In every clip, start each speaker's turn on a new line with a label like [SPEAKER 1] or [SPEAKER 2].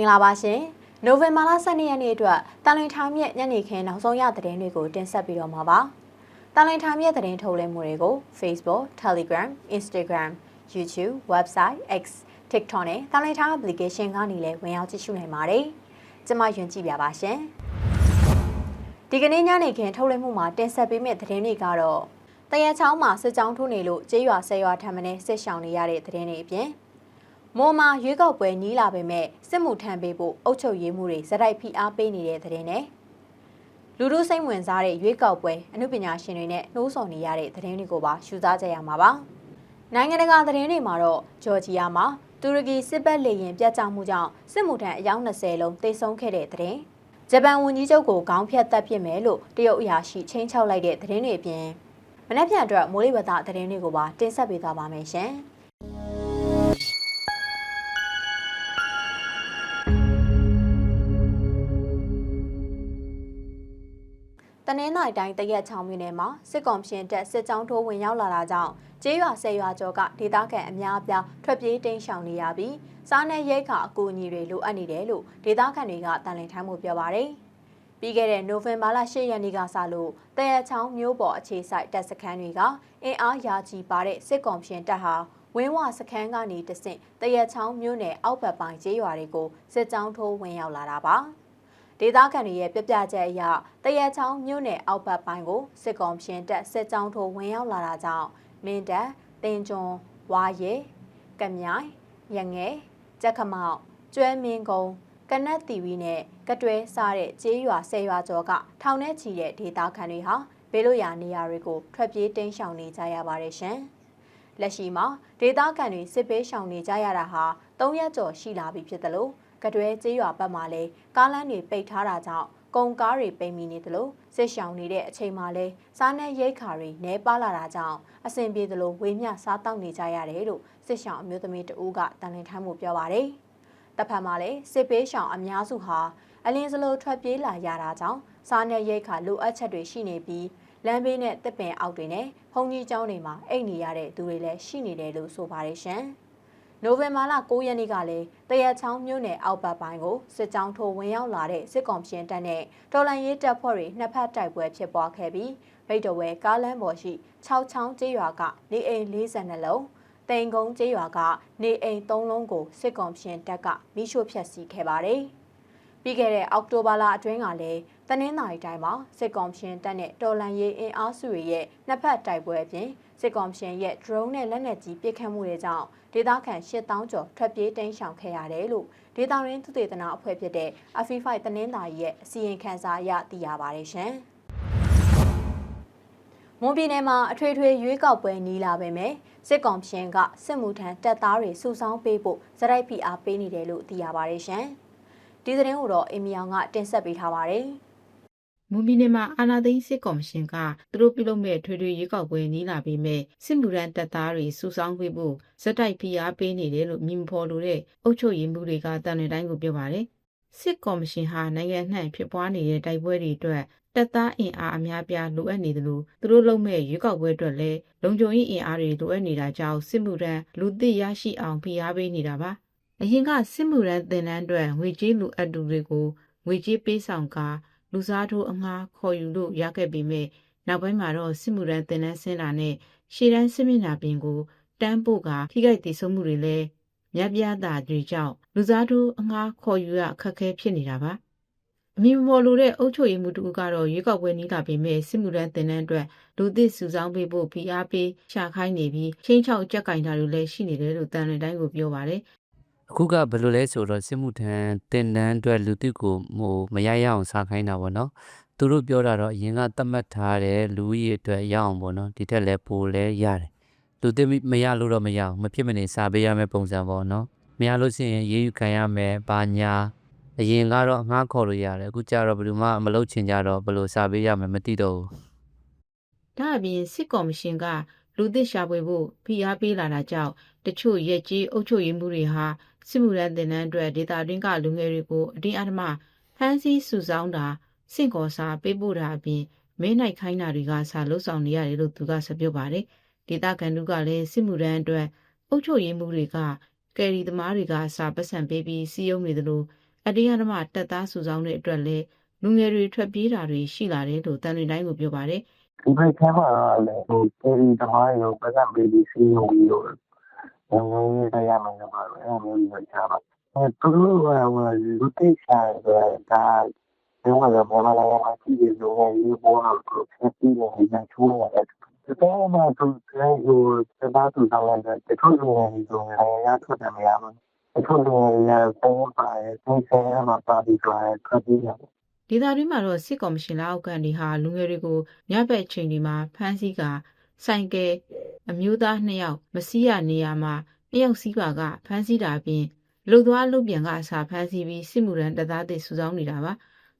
[SPEAKER 1] င်္ဂလာပါရှင်နိုဝင်ဘာလ12ရက်နေ့အတွက်တန်လင်ထားမြက်ညနေခင်းနောက်ဆုံးရသတင်းတွေကိုတင်ဆက်ပြီးတော့မှာပါတန်လင်ထားမြက်သတင်းထုတ်လွှင့်မှုတွေကို Facebook, Telegram, Instagram, YouTube, Website, X, TikTok နဲ့တန်လင်ထား application ကနေလည်းဝင်ရောက်ကြည့်ရှုနိုင်ပါတယ်ကျွန်မယွန်ကြည့်ပြပါရှင်ဒီကနေ့ညနေခင်းထုတ်လွှင့်မှုမှာတင်ဆက်ပေးမယ့်သတင်းတွေကတော့တရချောင်းမှာစစ်ကြောင်းထိုးနေလို့ကျေးရွာဆယ်ရွာထံမှနဲ့စစ်ရှောင်နေရတဲ့သတင်းတွေအပြင် မွန်မာရွေးကောက်ပွဲနီးလာပေမဲ့စစ်မှုထမ်းပေးဖို့အုပ်ချုပ်ရေးမှုတွေဇက်တိုက်ဖိအားပေးနေတဲ့သတင်းနဲ့လူလူစိတ်ဝင်စားတဲ့ရွေးကောက်ပွဲအမှုပညာရှင်တွေနဲ့နှိုးဆော်နေရတဲ့သတင်းတွေကိုပါရှုစားကြရမှာပါနိုင်ငံတကာသတင်းတွေမှာတော့ဂျော်ဂျီယာမှာတူရကီစစ်ဘက်လေရင်ပြတ်ကျမှုကြောင့်စစ်မှုထမ်းအယောက်20လုံးတိတ်ဆုံးခဲ့တဲ့သတင်းဂျပန်ဝန်ကြီးချုပ်ကိုခေါင်းဖြတ်တက်ပစ်မယ်လို့တရုတ်အရာရှိချင်းချောက်လိုက်တဲ့သတင်းတွေအပြင်မနေ့ပြန်အတွက်မိုးလေဝသသတင်းတွေကိုပါတင်ဆက်ပေးသွားပါမယ်ရှင်။ နင်္သာရီတိုင်းတရက်ချောင်းမြို့နယ်မှာစစ်ကောင်ရှင်တပ်စစ်ကြောင်းထိုးဝင်ရောက်လာတာကြောင့်ကျေးရွာဆယ်ရွာကျော်ကဒေသခံအများအပြားထွက်ပြေးတိမ်းရှောင်နေရပြီးစားနပ်ရိက္ခာအကူအညီတွေလိုအပ်နေတယ်လို့ဒေသခံတွေကတန်လင်ထိုင်းမှုပြောပါရယ်ပြီးခဲ့တဲ့နိုဝင်ဘာလ10ရက်နေ့ကစလို့တရက်ချောင်းမြို့ပေါ်အခြေစိုက်တပ်စခန်းတွေကအင်အားရာကြီးပါတဲ့စစ်ကောင်ရှင်တပ်ဟာဝင်းဝစခန်းကနေတဆင့်တရက်ချောင်းမြို့နယ်အောက်ဘက်ပိုင်းကျေးရွာတွေကိုစစ်ကြောင်းထိုးဝင်ရောက်လာတာပါ ဒေသခံတွေရဲ့ပြပြချက်အရတရက်ချောင်းမြို့နယ်အောက်ဘက်ပိုင်းကိုစစ်ကောင်ရှင်တပ်စစ်ကြောင်းထိုးဝင်ရောက်လာတာကြောင့်မင်းတပ်တင်ကျွန်းဝါရဲကမြိုင်ရငယ်ကြက်ခမောက်ကျွဲမင်းကုန်းကနက်တီဝီနဲ့ကတွဲစားတဲ့ကျေးရွာဆယ်ရွာကျော်ကထောင်ထဲချီတဲ့ဒေသခံတွေဟာဘေးလွတ်ရာနေရာတွေကိုထွက်ပြေးတိမ်းရှောင်နေကြရပါတယ်ရှင်။လက်ရှိမှာဒေသခံတွေစစ်ပေးရှောင်နေကြရတာဟာ၃ရက်ကျော်ရှိလာပြီဖြစ်တယ်လို့ ကတွဲကျေးရွာဘက်မှာလည်းကားလမ်းတွေပိတ်ထားတာကြောင့်ကုန်ကားတွေပိတ်မိနေသလိုစစ်ရှောင်နေတဲ့အချိန်မှာလဲစားနပ်ရိက္ခာတွေနှဲပါလာတာကြောင့်အဆင်ပြေသလိုဝေမျှစားတောက်နေကြရတယ်လို့စစ်ရှောင်အမျိုးသမီးတဦးကတန်လင်ထမ်းမှုပြောပါတယ်။တစ်ဖက်မှာလည်းစစ်ပေးရှောင်အများစုဟာအလင်းစလိုထွက်ပြေးလာရတာကြောင့်စားနပ်ရိက္ခာလိုအပ်ချက်တွေရှိနေပြီးလမ်းဘေးနဲ့တစ်ပင်အောက်တွေနဲ့ဘုံကြီးကျောင်းတွေမှာအိတ်နေရတဲ့သူတွေလည်းရှိနေတယ်လို့ဆိုပါတယ်ရှင်။ နိုဝင်ဘာလ9ရက်နေ့ကလည်းတရက်ချောင်းမြို့နယ်အောက်ဘက်ပိုင်းကိုစစ်ကြောင်းထိုးဝင်ရောက်လာတဲ့စစ်ကောင်ရှင်တပ်နဲ့တော်လန်ရေးတပ်ဖွဲ့တွေနှစ်ဖက်တိုက်ပွဲဖြစ်ပွားခဲ့ပြီးဗိတ်တော်ဝဲကားလမ်းပေါ်ရှိ6ချောင်းကျေးရွာကနေအိမ်42လုံးတိန်ကုန်းကျေးရွာကနေအိမ်3လုံးကိုစစ်ကောင်ရှင်တပ်ကမိရှို့ဖျက်ဆီးခဲ့ပါတယ်။ပြီးခဲ့တဲ့အောက်တိုဘာလအတွင်းကလည်းတနင်္သာရီတိုင်းမှာစစ်ကောင်ရှင်တပ်နဲ့တော်လန်ရေးအင်အားစုတွေရဲ့နှစ်ဖက်တိုက်ပွဲအပြင် စစ်ကောင်ရှင်ရဲ့ drone နဲ့လက်နက်ကြီးပစ်ခတ်မှုတွေကြောင့်ဒေသခံ8000ကျော်ထွက်ပြေးတိမ်းရှောင်ခဲ့ရတယ်လို့ဒေသရင်းသုတေသနအဖွဲ့ဖြစ်တဲ့ Afi5 တနင်္သာရီရဲ့အစီရင်ခံစာအရသိရပါတယ်ရှင်။မွန်ပြည်နယ်မှာအထွေထွေရွေးကောက်ပွဲနီးလာပေမဲ့စစ်ကောင်ရှင်ကစစ်မှုထမ်းတပ်သားတွေစုဆောင်းပေးဖို့ဇရိုက်ဖိအားပေးနေတယ်လို့သိရပါတယ်ရှင်။ဒီသတင်းကိုတော့အင်မီအောင်ကတင်ဆက်ပေးထားပါတယ်။
[SPEAKER 2] မွန်ပြည်နယ်မှာအာဏာသိမ်းစစ်ကော်မရှင်ကသူတို့ပြုလုပ်မဲ့ထွေထွေရွေးကောက်ပွဲနီးလာပြီးမဲ့စစ်မှုရန်တပ်သားတွေစုဆောင်းပေးဖို့ဇက်တိုက်ဖိအားပေးနေတယ်လို့မြင်ဖော်လို့တဲ့အုပ်ချုပ်ရေးမှုတွေကတန်တဲ့တိုင်းကိုပြောပါတယ်စစ်ကော်မရှင်ဟာနိုင်ငံနှံ့ဖြစ်ပွားနေတဲ့တိုက်ပွဲတွေအတွက်တပ်သားအင်အားအများပြားလိုအပ်နေတယ်လို့သူတို့လုပ်မဲ့ရွေးကောက်ပွဲအတွက်လည်းလုံခြုံရေးအင်အားတွေလိုအပ်နေတာကြောင့်စစ်မှုရန်လူသစ်ရရှိအောင်ဖိအားပေးနေတာပါအရင်ကစစ်မှုရန်သင်တန်းအတွက်ငွေကြေးလိုအပ်သူတွေကိုငွေကြေးပေးဆောင်ကာ လူစားထိုးအငှားခေါ်ယူလို့ရခဲ့ပေမဲ့နောက်ပိုင်းမှာတော့စစ်မှုရန်တင်နန်းဆင်းတာနဲ့ရှေ့တန်းစစ်မျက်နှာပြင်ကိုတန်းပို့ကထိခိုက်ဒေဆုံးမှုတွေလည်းမြပြားတာတွေကြောင့်လူစားထိုးအငှားခေါ်ယူရအခက်အခဲဖြစ်နေတာပါအမီမော်လိုတဲ့အုပ်ချုပ်ရေးမှုတူကတော့ရွေးကောက်ပွဲနီးလာပေမဲ့စစ်မှုရန်တင်နန်းအတွက်လူသစ်စုဆောင်းပေးဖို့ဖိအားပေးရှာခိုင်းနေပြီးချင်းချောက်ကြက်ကင်တာတွေလည်းရှိနေတယ်လို့တန်ရတိုင်းကိုပြောပါတယ်
[SPEAKER 3] အခုကဘယ်လိုလဲဆိုတော့စစ်မှုထမ်းတင်တန်းအတွက်လူတစ်ကိုဟိုမရရအောင်စားခိုင်းတာပေါ့နော်သူတို့ပြောတာတော့အရင်ကသတ်မှတ်ထားတဲ့လူကြီးအတွက်ရအောင်ပေါ့နော်ဒီထက်လည်းပိုလဲရတယ်လူတစ်မရလို့တော့မရအောင်မဖြစ်မနေစားပေးရမယ့်ပုံစံပေါ့နော်မရလို့ရှိရင်ရေးယူခံရမယ်ဘာညာအရင်ကတော့အငှားခေါ်လို့ရတယ်အခုကျတော့ဘယ်သူမှမလုပ်ချင်ကြတော့ဘယ်လိုစားပေးရမယ်မသိတော့ဘူး
[SPEAKER 2] ဒါအပြင်စစ်ကော်မရှင်ကလူသစ်ရှာဖွေဖို့ဖိအားပေးလာတာကြောင့်တချို့ရက်ကြီးအုပ်ချုပ်ရေးမှုတွေဟာ စစ်မှုရန်တင်နန်းအတွက်ဒေတာတွင်းကလူငယ်တွေကိုအတင်းအဓမ္မဖမ်းဆီးစုဆောင်းတာစင့်ကော်စာပေးပို့တာအပြင်မင်းနိုင်ခိုင်းတာတွေကစာလှုပ်ဆောင်နေရတယ်လို့သူကဆက်ပြောပါတယ်ဒေတာကန်တူကလည်းစစ်မှုရန်အတွက်အုပ်ချုပ်ရေးမှုတွေကကယ်ရီသမားတွေကစာပတ်စံပေးပြီးစီယုံနေတယ်လို့အတရားဓမ္မတက်သားစုဆောင်တဲ့အတွက်လည်းလူငယ်တွေထွက်ပြေးတာတွေရှိလာတယ်လို့တန်လွင်တိုင်းကိုပြောပါတယ်
[SPEAKER 4] ဒီဘက်ထဲမှာလည်းဟိုပြည်သမားရောပတ်သက်ပြီးဒီစီယုံပြီးတော့ ငုံငုံရရမယ်လို့ပါအဲ့လိုမျိုးပဲချပါအဲသူတို့ကဟိုလူတိတ်ဆိုင်ဆိုတာဒီမှာတော့ဘာမှလည်းမရှိဘူးလို့ဒီပေါ်တော့ဆက်ပြီးတော့ညချိုးရတယ်ဒီတော့မှသူကဟိုစပါးသူတောင်းတဲ့တချို့လူတွေဆိုရင်ရထွက်တယ်မရဘူးတချို့လူတွေရပုံပါတယ်သူဆဲမှာပါပြီးတော့ခပ်ပြီးရတယ်
[SPEAKER 2] ဒေသတွင်းမှာတော့စစ်ကော်မရှင်လက်အောက်ခံတွေဟာလူငယ်တွေကိုညဘက်ချိန်တွေမှာဖမ်းဆီးက ဆိုင်ကယ်အမျိုးသား2ယောက်မစီးရနေရမှာ2ယောက်စီးပါကဖမ်းဆီးတာအပြင်လူသွားလူပြန်ကအစာဖမ်းဆီးပြီးစစ်မှုရန်တပ်သားတွေစုဆောင်းနေတာပါ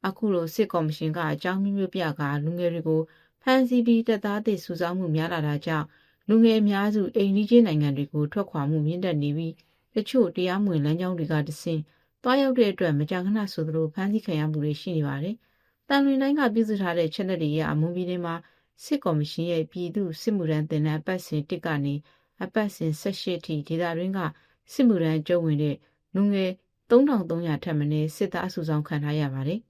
[SPEAKER 2] အခုလိုစစ်ကော်မရှင်ကအကြောင်းမျိုးမျိုးပြကလူငယ်တွေကိုဖမ်းဆီးပြီးတပ်သားတွေစုဆောင်းမှုများလာတာကြောင့်လူငယ်အများစုအိမ်နီးချင်းနိုင်ငံတွေကိုထွက်ခွာမှုမြင့်တက်နေပြီးတချို့တရားမဝင်လမ်းကြောင်းတွေကတဆင့်တွားရောက်တဲ့အတွက်မကြာခဏဆိုသလိုဖမ်းဆီးခံရမှုတွေရှိနေပါတယ်။တန်လွင်တိုင်းကပြုစုထားတဲ့ချက်လက်တွေရအမွန်ပြည်နယ်မှာ စစ်ကော်မရှင်ရဲ့ပြည်သူစစ်မှုရန်တင်တဲ့အပတ်စဉ်1ကနေအပတ်စဉ်18ထိဒေသတွင်းကစစ်မှုရန်ကျုံဝင်တဲ့လူငယ်3300ထက်မနည်းစစ်သားအစုဆောင်ခံထားရပါတယ်။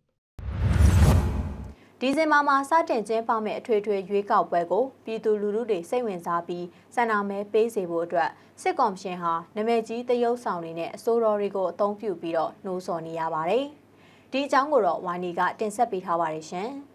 [SPEAKER 1] ဒီဇင်ဘာမှာစတင်ကျင်းပမယ့်အထွေထွေရွေးကောက်ပွဲကိုပြည်သူလူထုတွေစိတ်ဝင်စားပြီးစန္ဒမဲပေးစေဖို့အတွက်စစ်ကော်မရှင်ဟာနာမည်ကြီးတရုတ်ဆောင်တွေနဲ့အစိုးရတွေကိုအသုံးပြုပြီးတော့နှိုးဆော်နေရပါတယ်။ဒီအကြောင်းကိုတော့ဝိုင်းနီကတင်ဆက်ပေးထားပါတယ်ရှင်။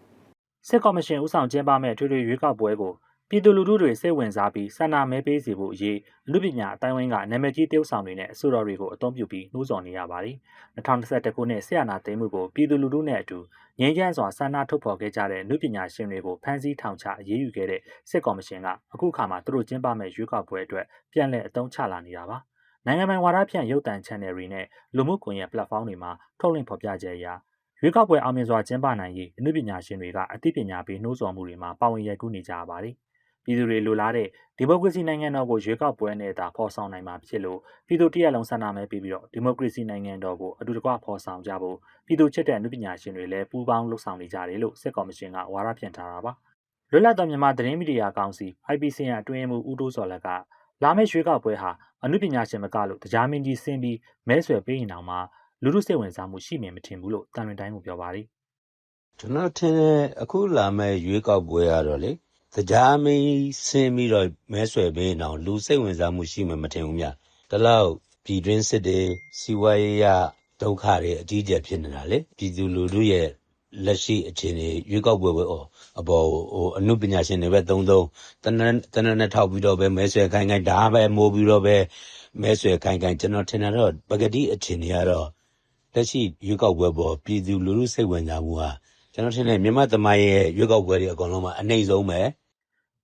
[SPEAKER 5] စစ်ကော်မရှင်ဦးဆောင်ကျင်းပမဲ့ထွေထွေရွေးကောက်ပွဲကိုပြည်သူလူထုတွေစိတ်ဝင်စားပြီးဆန္ဒမဲပေးစီဖို့အရေးအမှုပညာအတိုင်းဝိုင်းကနာမည်ကြီးတရုတ်ဆောင်တွေနဲ့အဆိုတော်တွေကိုအသုံးပြုပြီးနှိုးဆော်နေရပါတယ်။2021ခုနှစ်ဆရာနာသိမ်းမှုကိုပြည်သူလူထုနဲ့အတူငြိမ်းချမ်းစွာဆန္ဒထုတ်ဖော်ခဲ့ကြတဲ့လူပညာရှင်တွေကိုဖမ်းဆီးထောင်ချအရေးယူခဲ့တဲ့စစ်ကော်မရှင်ကအခုခါမှာသူတို့ကျင်းပမဲ့ရွေးကောက်ပွဲအတွက်ပြန်လည်အသုံးချလာနေတာပါ။နိုင်ငံပိုင်ဝါဒဖြန့်ရုပ်သံ channel တွေနဲ့လူမှုကွန်ရက် platform တွေမှာထုတ်လွှင့်ဖော်ပြကြရာ ရွေးကောက်ပွဲအောင်မြင်စွာကျင်းပနိုင်ရေးအမှုပညာရှင်တွေကအသိပညာပေးနှိုးဆော်မှုတွေမှာပါဝင်ရိုက်ကူးနေကြပါတယ်။ပြည်သူတွေလိုလားတဲ့ဒီမိုကရေစီနိုင်ငံတော်ကိုရွေးကောက်ပွဲနဲ့သာဖော်ဆောင်နိုင်မှာဖြစ်လို့ပြည်သူတရက်လုံးဆန္ဒမဲပေးပြီးတော့ဒီမိုကရေစီနိုင်ငံတော်ကိုအတူတကွဖော်ဆောင်ကြဖို့ပြည်သူချစ်တဲ့အမှုပညာရှင်တွေလည်းပူးပေါင်းလှုပ်ဆောင်နေကြတယ်လို့စစ်ကော်မရှင်ကဝါဒဖြန့်ထားတာပါ။လွတ်လပ်သောမြန်မာသတင်းမီဒီယာကောင်စီ IPC ရအတွင်းမှုဦးတိုးစော်လက်ကလာမယ့်ရွေးကောက်ပွဲဟာအမှုပညာရှင်မကလို့တရားမင်းကြီးဆင်းပြီးမဲဆွယ်ပေးရင်တောင်မှ လူမှုစိတ်ဝင်စားမှုရှိမြင်မထင်ဘူးလို့တန်ရင်တိုင်းကိုပြောပါတယ်
[SPEAKER 6] ကျွန်တော်ထင်တယ်အခုလာမဲ့ရွေးကောက်ပွဲကတော့လေတရားမင်းဆင်းပြီးတော့မဲဆွယ်ပေးအောင်လူစိတ်ဝင်စားမှုရှိမှမထင်ဘူးမြဒီလောက်ပြည်တွင်းစစ်တွေစီးပွားရေးရဒုက္ခတွေအကြီးအကျယ်ဖြစ်နေတာလေပြည်သူလူထုရဲ့လက်ရှိအခြေအနေရွေးကောက်ပွဲပဲဩအပေါ်ဟိုအမှုပညာရှင်တွေပဲသုံးသုံးတနက်တနက်နဲ့ထောက်ပြီးတော့ပဲမဲဆွယ်ခိုင်းခိုင်းဒါပဲမိုးပြီးတော့ပဲမဲဆွယ်ခိုင်းခိုင်းကျွန်တော်ထင်တာတော့ပဂတိအခြေအနေကတော့ လက်ရှိရွေးကောက်ပွဲပေါ်ပြည်သူလူထုစိတ်ဝင်စားမှုဟာကျွန်တော်ထင်တယ်မြန်မာသမိုင်းရဲ့ရွေးကောက်ပွဲတွေအကုန်လုံးမှာအနေဆုံးပဲ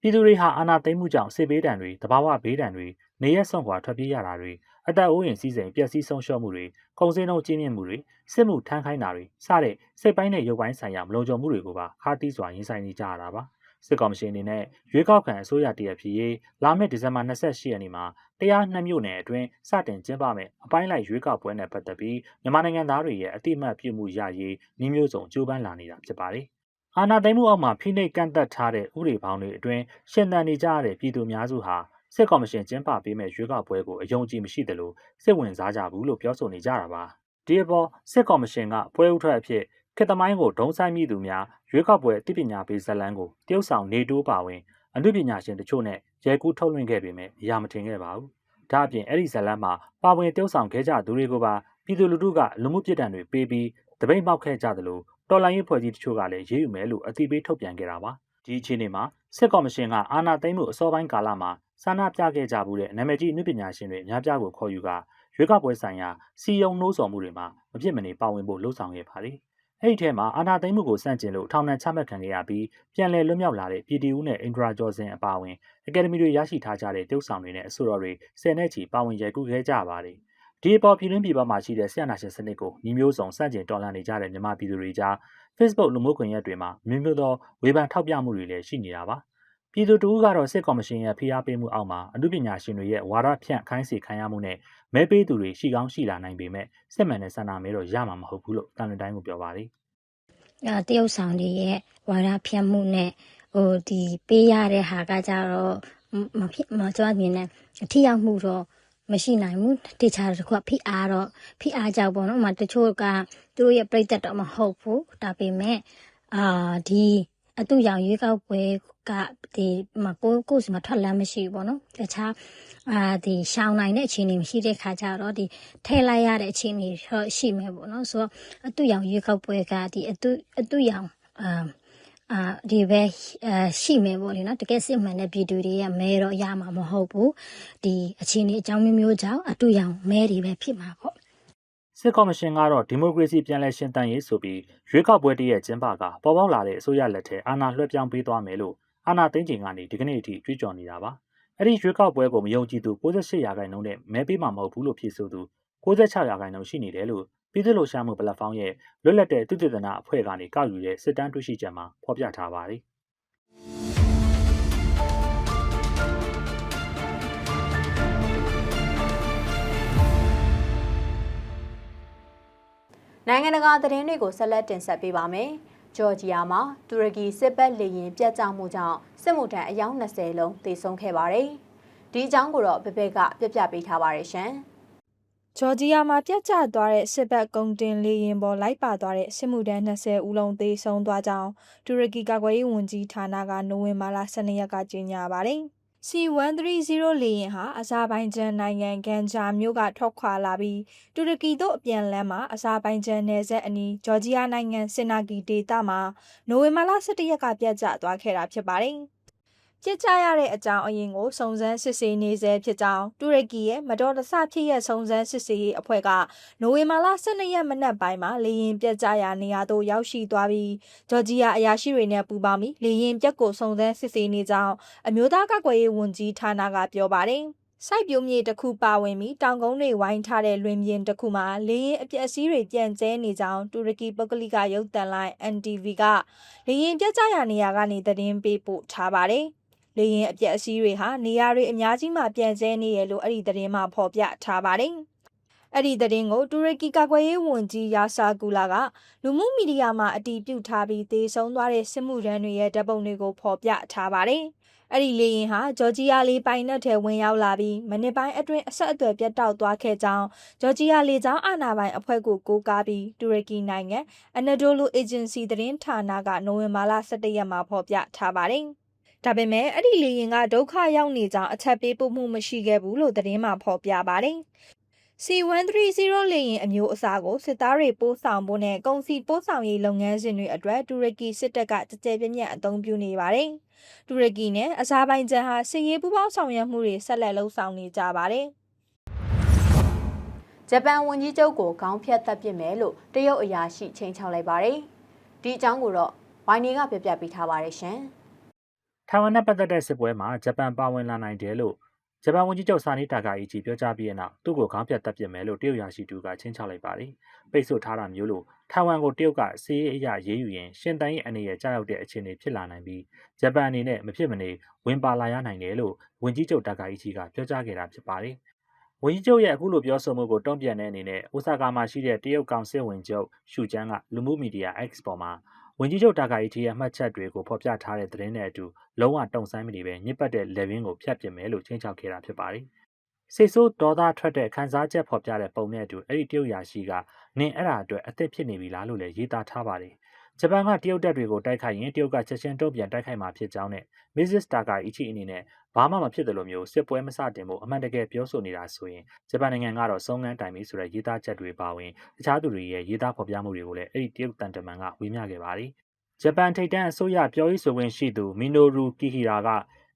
[SPEAKER 5] ပြည်သူတွေဟာအာဏာသိမ်းမှုကြောင့်စစ်ဘေးဒဏ်တွေတဘာဝဘေးဒဏ်တွေနေရက်ဆုံးခွာထွက်ပြေးရတာတွေအသက်အိုးအိမ်စီးစိမ်ပျက်စီးဆုံးရှုံးမှုတွေကုန်စည်နှုန်းကြီးမြင့်မှုတွေစစ်မှုထမ်းခိုင်းတာတွေစတဲ့စိတ်ပိုင်းနဲ့ရုပ်ပိုင်းဆိုင်ရာမလုံခြုံမှုတွေကိုပါခါးတီးစွာရင်ဆိုင်နေကြရတာပါ စစ်ကောင်မရှင်အနေနဲ့ရွေးကောက်ခံအစိုးရတရဖြစ်ရေးလာမယ့်ဒီဇင်ဘာ28ရက်နေ့မှာတရားနှမြို့နယ်အတွင်းစတင်ကျင်းပမယ်အပိုင်းလိုက်ရွေးကောက်ပွဲနဲ့ပတ်သက်ပြီးမြန်မာနိုင်ငံသားတွေရဲ့အတိအမှတ်ပြုမှုရရေးနှမျိုးစုံကြိုးပမ်းလာနေတာဖြစ်ပါတယ်အာဏာသိမ်းမှုအောက်မှာဖိနှိပ်ကန့်သက်ထားတဲ့ဥပဒေပေါင်းတွေအတွင်းရှင်သန်နေကြရတဲ့ပြည်သူများစုဟာစစ်ကော်မရှင်ကျင်းပပေးမဲ့ရွေးကောက်ပွဲကိုအယုံကြည်မရှိသလိုစစ်ဝင်စားကြဘူးလို့ပြောဆိုနေကြတာပါဒီအပေါ်စစ်ကော်မရှင်ကပွဲဥထွက်အဖြစ် ခေတ်သမိုင်းကိုဒုံဆိုင်မိသူများရွေးကောက်ပွဲအသိပညာပေးဇာတ်လမ်းကိုတရုတ်ဆောင်နေတိုးပါဝင်အမှုပညာရှင်တချို့နဲ့ရဲကူးထုတ်လွှင့်ခဲ့ပေမဲ့အရာမထင်ခဲ့ပါဘူးဒါအပြင်အဲ့ဒီဇာတ်လမ်းမှာပါဝင်တရုတ်ဆောင်ခဲ့ကြသူတွေကိုပါပြည်သူလူထုကလူမှုပြစ်ဒဏ်တွေပေးပြီးတပိတ်မောက်ခဲ့ကြသလိုတော်လိုင်းရေးဖွဲ့ကြီးတချို့ကလည်းရေးယူမယ်လို့အသိပေးထုတ်ပြန်ခဲ့တာပါဒီအခြေအနေမှာစစ်ကော်မရှင်ကအာဏာသိမ်းမှုအစောပိုင်းကာလမှာဆန္ဒပြခဲ့ကြမှုတဲ့နာမည်ကြီးအမှုပညာရှင်တွေအများပြားကိုခေါ်ယူကရွေးကောက်ပွဲဆိုင်ရာစီယုံနှိုးဆော်မှုတွေမှာမဖြစ်မနေပါဝင်ဖို့လှုံ့ဆော်ခဲ့ပါတယ် အဲ့ဒီထဲမှာအာဏာသိမ်းမှုကိုစန့်ကျင်လို့ထောင်ဒဏ်ချမှတ်ခံခဲ့ရပြီးပြန်လည်လွတ်မြောက်လာတဲ့ပြည်တီဦးနဲ့အင်ဒရာဂျော်စင်အပါအဝင်အကယ်ဒမီတွေရရှိထားကြတဲ့တုပ်ဆောင်တွေနဲ့အဆိုတော်တွေဆယ်နဲ့ချီပါဝင်ရိုက်ကူးခဲ့ကြပါတယ်ဒီအပေါ်ပြည်တွင်းပြည်ပမှာရှိတဲ့ဆရာနာရှင်စနစ်ကိုညီမျိုးစုံစန့်ကျင်တော်လှန်နေကြတဲ့မြန်မာပြည်သူတွေကြား Facebook လူမှုကွန်ရက်တွေမှာမျိုးမျိုးသောဝေဖန်ထောက်ပြမှုတွေလည်းရှိနေတာပါ ပြည်သူတို့ကတော့စစ်ကော်မရှင်ရဲ့ဖိအားပေးမှုအောက်မှာအမှုပညာရှင်တွေရဲ့ဝါဒဖြန့်ခိုင်းစေခံရမှုနဲ့မဲပေးသူတွေရှိကောင်းရှိလာနိုင်ပေမဲ့စစ်မှန်တဲ့ဆန္ဒမဲတော့ရမှာမဟုတ်ဘူးလို့တန်လွင်တိုင်းကပြောပါတယ်
[SPEAKER 7] အဲတရုတ်ဆောင်တွေရဲ့ဝါဒဖြန့်မှုနဲ့ဟိုဒီပေးရတဲ့ဟာကကြတော့မမဖြစ်မကြွမြင်နဲ့အထီရောက်မှုတော့မရှိနိုင်ဘူးတေချာတစ်ခုကဖိအားတော့ဖိအားကြောက်ပေါ့နော်ဥပမာတချို့ကသူတို့ရဲ့ပြိသက်တော့မဟုတ်ဘူးဒါပေမဲ့အာဒီ အတူရောင်ရွေးကောက်ပွဲကဒီမကိုကိုယ်စီမထွက်လမ်းမရှိဘူးပေါ့နော်တခြားအာဒီရှောင်းနိုင်တဲ့အခြေအနေမရှိတဲ့ခါကျတော့ဒီထဲလိုက်ရတဲ့အခြေအနေတော့ရှိမယ်ပေါ့နော်ဆိုတော့အတူရောင်ရွေးကောက်ပွဲကဒီအတူအတူရောင်အာအာဒီပဲအရှိမယ်ပေါ့လေနော်တကယ်စစ်မှန်တဲ့ပြည်သူတွေရဲ့မဲတော့ရမှာမဟုတ်ဘူးဒီအခြေအနေအကြောင်းမျိုးမျိုးကြောင့်အတူရောင်မဲတွေပဲဖြစ်မှာပေါ့
[SPEAKER 5] စစ်ကော်မရှင်ကတော့ဒီမိုကရေစီပြန်လည်ရှင်သန်ရေးဆိုပြီးရွေးကောက်ပွဲတည်းရဲ့ကျင်းပကပေါ်ပေါက်လာတဲ့အစိုးရလက်ထက်အာဏာလွှဲပြောင်းပေးသွားမယ်လို့အာဏာသိမ်းချိန်ကနေဒီကနေ့အထိကြွေးကြော်နေတာပါအဲ့ဒီရွေးကောက်ပွဲကိုမယုံကြည်သူ68ရာခိုင်နှုန်းနဲ့မဲပေးမှာမဟုတ်ဘူးလို့ဖြေဆိုသူ66ရာခိုင်နှုန်းရှိနေတယ်လို့ပြည်သူ့လှုပ်ရှားမှုပလက်ဖောင်းရဲ့လွတ်လပ်တဲ့သုတေသနအဖွဲ့ကနေကောက်ယူတဲ့စစ်တမ်းတွေ့ရှိချက်မှာဖော်ပြထားပါတယ်
[SPEAKER 1] နိုင်ငံတကာသတင်းတွေကိုဆက်လက်တင်ဆက်ပေးပါမယ်။ဂျော်ဂျီယာမှာတူရကီစစ်ပတ်လေရင်ပြတ်ကျမှုကြောင့်စစ်မှုထမ်းအယောက်20လုံးသေဆုံးခဲ့ပါတယ်။ဒီအကြောင်းကိုတော့ဘဘက်ကပြပြပေးထားပါရရှင်။
[SPEAKER 8] ဂျော်ဂျီယာမှာပြတ်ကျသွားတဲ့စစ်ဘက်ကုန်းတင်လေရင်ပေါ်လိုက်ပါသွားတဲ့စစ်မှုထမ်း20ဦးလုံးသေဆုံးသွားကြောင်းတူရကီကာကွယ်ရေးဝန်ကြီးဌာနကနိုဝင်ဘာလ12ရက်ကကြေညာပါတယ်။ C130 လေယာဉ်ဟာအဇာဘိုင်ဂျန်နိုင်ငံဂန်ဂျာမြို့ကထွက်ခွာလာပြီးတူရကီသို့အပြန်လမ်းမှာအဇာဘိုင်ဂျန်နယ်စပ်အနီးဂျော်ဂျီယာနိုင်ငံစင်နာဂီဒေသမှာနိုဝင်ဘာလ17ရက်ကပြတ်ကျသွားခဲ့တာဖြစ်ပါတယ်။ ပြစ်ကြရတဲ့အကြောင်းအရင်ကိုစုံစမ်းစစ်ဆေးနေဆဲဖြစ်ကြောင်းတူရကီရဲ့မတော်တဆဖြစ်ရစုံစမ်းစစ်ဆေးရေးအဖွဲ့ကနိုဝင်ဘာလ12ရက်မနက်ပိုင်းမှာလေရင်ပြက်ကြရာနေရာသို့ရောက်ရှိသွားပြီးဂျော်ဂျီယာအရာရှိတွေနဲ့ပူးပေါင်းပြီးလေရင်ပြက်ကိုစုံစမ်းစစ်ဆေးနေကြောင်းအမျိုးသားကာကွယ်ရေးဝန်ကြီးဌာနကပြောပါတယ်။စိုက်ပျိုးမြေတစ်ခုပါဝင်ပြီးတောင်ကုန်းတွေဝိုင်းထားတဲ့လွင်ပြင်တစ်ခုမှာလေရင်အပျက်အစီးတွေပြန့်ကျဲနေကြောင်းတူရကီပုဂ္ဂလိကရုပ်သံလိုင်း NTV ကလေရင်ပြက်ကြရာနေရာကနေသတင်းပေးပို့ထားပါတယ်။ လေရင်အပျက်အစီးတွေဟာနေရာတွေအများကြီးမှာပြန့်ကျဲနေရလို့အဲ့ဒီသတင်းမှာဖော်ပြထားပါတယ်။အဲ့ဒီသတင်းကိုတူရကီကာကွယ်ရေးဝန်ကြီးယာဆာကူလာကလူမှုမီဒီယာမှာအတည်ပြုထားပြီးသေဆုံးသွားတဲ့စစ်မှုထမ်းတွေရဲ့ဓာတ်ပုံတွေကိုဖော်ပြထားပါတယ်။အဲ့ဒီလေရင်ဟာဂျော်ဂျီယာလေပိုင်နက်ထဲဝင်ရောက်လာပြီးမနစ်ပိုင်းအတွင်းအဆက်အသွယ်ပြတ်တောက်သွားခဲ့ကြောင်းဂျော်ဂျီယာလေကြောင်းအာဏာပိုင်အဖွဲ့ကိုကိုးကားပြီးတူရကီနိုင်ငံအနဒိုလိုအေဂျင်စီသတင်းဌာနကနိုဝင်ဘာလ17ရက်မှာဖော်ပြထားပါတယ်။ ဒါပေမဲ့အဲ့ဒီလေရင်ကဒုက္ခရောက်နေကြောင်းအချက်ပေးပို့မှုမရှိခဲ့ဘူးလို့သတင်းမှာဖော်ပြပါတယ်။ C130 လေရင်အမျိုးအစားကိုစစ်သားတွေပို့ဆောင်ဖို့နဲ့ကုန်စည်ပို့ဆောင်ရေးလုပ်ငန်းစဉ်တွေအတွက်တူရကီစစ်တပ်ကကြကြဲပြန့်ပြန့်အသုံးပြုနေပါတယ်။တူရကီနဲ့အဇာဘိုင်ဂျန်ဟာစစ်ရေးပူးပေါင်းဆောင်ရွက်မှုတွေဆက်လက်လှုပ်ဆောင်နေကြပါတယ်။
[SPEAKER 1] ဂျပန်ဝန်ကြီးချုပ်ကိုခေါင်းဖြတ်တပ်ပစ်မယ်လို့တရုတ်အရာရှိချိန်ချောက်လိုက်ပါတယ်။ဒီအကြောင်းကိုတော့ဝိုင်းနေကပြပြပေးထားပါတယ်ရှင်။
[SPEAKER 5] ထိုင်ဝမ်နဲ့ပတ်သက်တဲ့စစ်ပွဲမှာဂျပန်ပါဝင်လာနိုင်တယ်လို့ဂျပန်ဝန်ကြီးချုပ်ဆာနီတာကာအီချီပြောကြားပြီးတဲ့နောက်သူ့ကိုခေါင်းပြတ်တပ်ပစ်မယ်လို့တရုတ်ရာရှိတူကချင်းချောက်လိုက်ပါတယ်။ပိတ်ဆို့ထားတာမျိုးလို့ထိုင်ဝမ်ကိုတရုတ်ကစီးရေးအရာရေးယူရင်ရှင်တန်ရဲ့အနေနဲ့ကြားရောက်တဲ့အခြေအနေဖြစ်လာနိုင်ပြီးဂျပန်အနေနဲ့မဖြစ်မနေဝင်ပါလာရနိုင်တယ်လို့ဝန်ကြီးချုပ်တာကာအီချီကပြောကြားခဲ့တာဖြစ်ပါတယ်။ဝန်ကြီးချုပ်ရဲ့အခုလိုပြောဆိုမှုကိုတုံ့ပြန်တဲ့အနေနဲ့အိုဆာကာမှာရှိတဲ့တရုတ်ကောင်စစ်ဝင်ချုပ်ရှူကျန်းကလူမှုမီဒီယာ X ပေါ်မှာ ဝန်ကြီးချုပ်တာကာအီချီရဲ့မှတ်ချက်တွေကိုဖော်ပြထားတဲ့သတင်းနဲ့အတူလုံးဝတုံဆိုင်မနေပဲညစ်ပတ်တဲ့လက်ဝင်းကိုဖျက်ပစ်မယ်လို့ချင်းချောက်ခဲ့တာဖြစ်ပါတယ်။စိတ်ဆိုးဒေါသထွက်တဲ့ခန်းစားချက်ဖော်ပြတဲ့ပုံနဲ့အတူအဲ့ဒီတရုတ်ရာရှိကနင်အဲ့ဒါအတွက်အသက်ဖြစ်နေပြီလားလို့လည်းရေးသားထားပါတယ်။ ဂျပန်ကတရုတ်တပ်တွေကိုတိုက်ခိုက်ရင်တရုတ်ကချက်ချင်းတုံ့ပြန်တိုက်ခိုက်မှာဖြစ်ကြောင်းနဲ့ Mrs. Taka Ichi အနေနဲ့ဘာမှမဖြစ်တယ်လို့မျိုးစစ်ပွဲမစတင်ဖို့အမှန်တကယ်ပြောဆိုနေတာဆိုရင်ဂျပန်နိုင်ငံကတော့စုံငန်းတိုင်ပြီဆိုတဲ့ရေးသားချက်တွေပါဝင်တခြားသူတွေရဲ့ရေးသားဖော်ပြမှုတွေကိုလည်းအဲ့ဒီတရုတ်တန်တမန်ကဝေမျှခဲ့ပါတယ်။ဂျပန်ထိပ်တန်းအစိုးရပြောရေးဆိုခွင့်ရှိသူမီနိုရူကီဟီရာက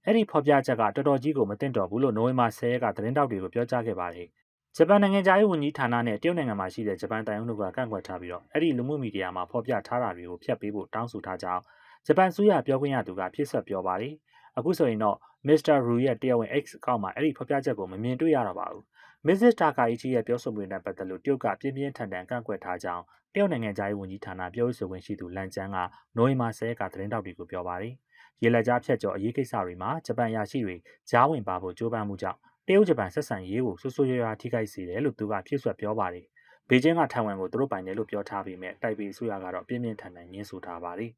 [SPEAKER 5] အဲ့ဒီဖော်ပြချက်ကတော်တော်ကြီးကိုမတင်တော်ဘူးလို့နိုဝင်ဘာ10ရက်ကသတင်းတောက်တွေကိုပြောကြားခဲ့ပါတယ်။ ဂျပန်နိုင်ငံသားရေးဝန်ကြီးဌာနနဲ့တရုတ်နိုင်ငံမှာရှိတဲ့ဂျပန်တိုင်ယုံတို့ကကန့်ကွက်ထားပြီးတော့အဲ့ဒီလူမှုမီဒီယာမှာဖော်ပြထားတာတွေကိုဖျက်ပေးဖို့တောင်းဆိုထားကြောင်းဂျပန်ဆိုရပြောခွင့်ရသူကဖြစ်ဆက်ပြောပါတယ်။အခုဆိုရင်တော့ Mr. Ru ရဲ့တရားဝင် X အကောင့်မှာအဲ့ဒီဖော်ပြချက်ကိုမမြင်တွေ့ရတော့ပါဘူး။ Mrs. Takaichi ရဲ့ပြောဆိုမှုနဲ့ပတ်သက်လို့တရုတ်ကပြင်းပြင်းထန်ထန်ကန့်ကွက်ထားကြောင်းတရုတ်နိုင်ငံသားရေးဝန်ကြီးဌာနပြောရေးဆိုခွင့်ရှိသူလန်ကျန်းကနိုဝင်ဘာ10ရက်ကသတင်းတောက်တွေကိုပြောပါတယ်။ရေလက်ကြားဖြတ်ကျော်အရေးကိစ္စတွေမှာဂျပန်ရရှိတွေကြားဝင်ပါဖို့ကြိုးပမ်းမှုကြောင့် တရုတ်ဂျပန်ဆက်ဆံရေးကိုဆူဆူရွာရွာထိခိုက်စေတယ်လို့သူကဖြည့်ဆွတ်ပြောပါတယ်။ဘေကျင်းကထိုင်ဝမ်ကိုသူတို့ပိုင်တယ်လို့ပြောထားပေမဲ့တိုက်ပေအစိုးရကတော့ပြင်းပြင်းထန်ထန်ညှင်းဆိုထားပါတယ်။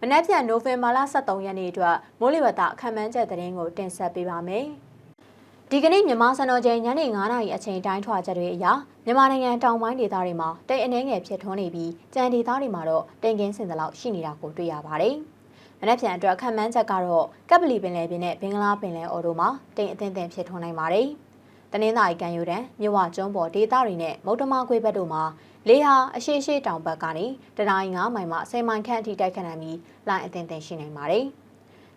[SPEAKER 1] မနက်ဖြန်နိုဝင်ဘာလ23ရက်နေ့အတွက်မိုးလေဝသခန့်မှန်းချက်သတင်းကိုတင်ဆက်ပေးပါမယ်။ ဒီကနေ့မြန်မာစံတော်ချိန်ညနေ9:00နာရီအချိန်တိုင်းထွာချက်တွေအရမြန်မာနိုင်ငံတောင်ပိုင်းဒေသတွေမှာတိတ်အနှဲငယ်ဖြစ်ထွန်းနေပြီးကြံဒေသတွေမှာတော့တိမ်ကင်းစင်သလောက်ရှိနေတာကိုတွေ့ရပါတယ်။မနက်ဖြန်အတွက်ခန့်မှန်းချက်ကတော့ကပ်ပလီပင်လယ်ပြင်နဲ့ဘင်္ဂလားပင်လယ်အော်တို့မှာတိမ်အထင်ထင်ဖြစ်ထွန်းနိုင်ပါတယ်။တနင်္သာရီကမ်းရိုးတန်းမြဝကျွန်းပေါ်ဒေသတွေနဲ့မုတ်တမခွေဘက်တို့မှာလေဟာအရှိရှိတောင်ဘက်ကနေတတိုင်း9မိုင်မှ10မိုင်ခန့်အထိတိုက်ခတ်နိုင်ပြီးလိုင်းအထင်ထင်ရှိနိုင်ပါတယ်။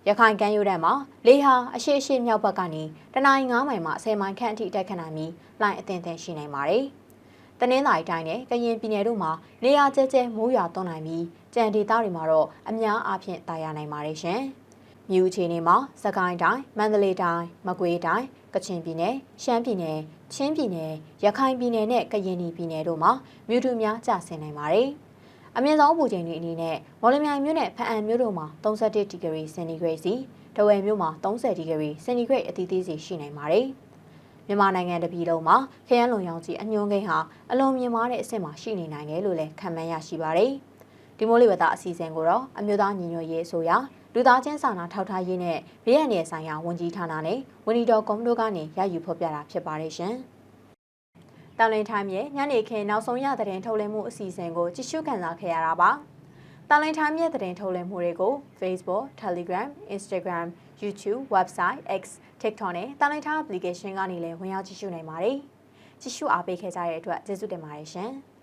[SPEAKER 1] ရခိုင်ကမ်းရိုးတန်းမှာလေဟာအရှိရှိမြောက်ဘက်ကနေတနင်္ဂနွေ9မိုင်မှ10မိုင်ခန့်အထိတိုက်ခတ်နိုင်ပြီးလိုင်းအသင်သင်ရှိနိုင်ပါတယ်။တနင်္လာရီတိုင်းနဲ့ကရင်ပြည်နယ်တို့မှာနေရာကျကျမိုးရွာသွန်းနိုင်ပြီးကြံဒေသတွေမှာတော့အများအားဖြင့်တာယာနိုင်ပါတယ်ရှင်။မြူအခြေအနေမှာစကိုင်းတိုင်းမန္တလေးတိုင်းမကွေးတိုင်းကချင်ပြည်နယ်ရှမ်းပြည်နယ်ချင်းပြည်နယ်ရခိုင်ပြည်နယ်နဲ့ကရင်ပြည်နယ်တို့မှာမြူတူများကျဆင်းနိုင်ပါတယ်။ အမြင့်ဆုံးပူချိန်တွေအနေနဲ့မော်လမြိုင်မြို့နဲ့ဖအံမြို့တို့မှာ31ဒီဂရီစင်တီဂရိတ်စီတဝယ်မြို့မှာ30ဒီဂရီစင်တီဂရိတ်အသီးသီးစီရှိနိုင်ပါတယ်။မြန်မာနိုင်ငံတပြည်လုံးမှာခရမ်းလွန်ရောင်ကြီးအညွှန်းကိန်းဟာအလွန်မြင့်မားတဲ့အဆင့်မှာရှိနေနိုင်တယ်လို့လည်းခန့်မှန်းရရှိပါတယ်။ဒီမိုးလေဝသအစီအစဉ်ကိုတော့အမျိုးသားညီညွတ်ရေးအစိုးရလူသားချင်းစာနာထောက်ထားရေးနဲ့ဘေးအန္တရာယ်ဆိုင်ရာဝန်ကြီးဌာနနဲ့ဝန်ကြီးတော်ကွန်တို့ကနေရယူဖော်ပြတာဖြစ်ပါတယ်ရှင်။ တောင်လင်းထိုင်းရဲ့ညနေခင်းနောက်ဆုံးရသတင်းထုတ်လင်းမှုအစီအစဉ်ကိုကြည့်ရှုခံစားခဲ့ရတာပါ။တောင်လင်းထိုင်းရဲ့သတင်းထုတ်လင်းမှုတွေကို Facebook, Telegram, Instagram, YouTube, Website, X, TikTok နဲ့တောင်လင်းထိုင်း application ကနေလည်းဝင်ရောက်ကြည့်ရှုနိုင်ပါတယ်။ကြည့်ရှုအားပေးခဲ့ကြတဲ့အတွက်ကျေးဇူးတင်ပါတယ်ရှင်။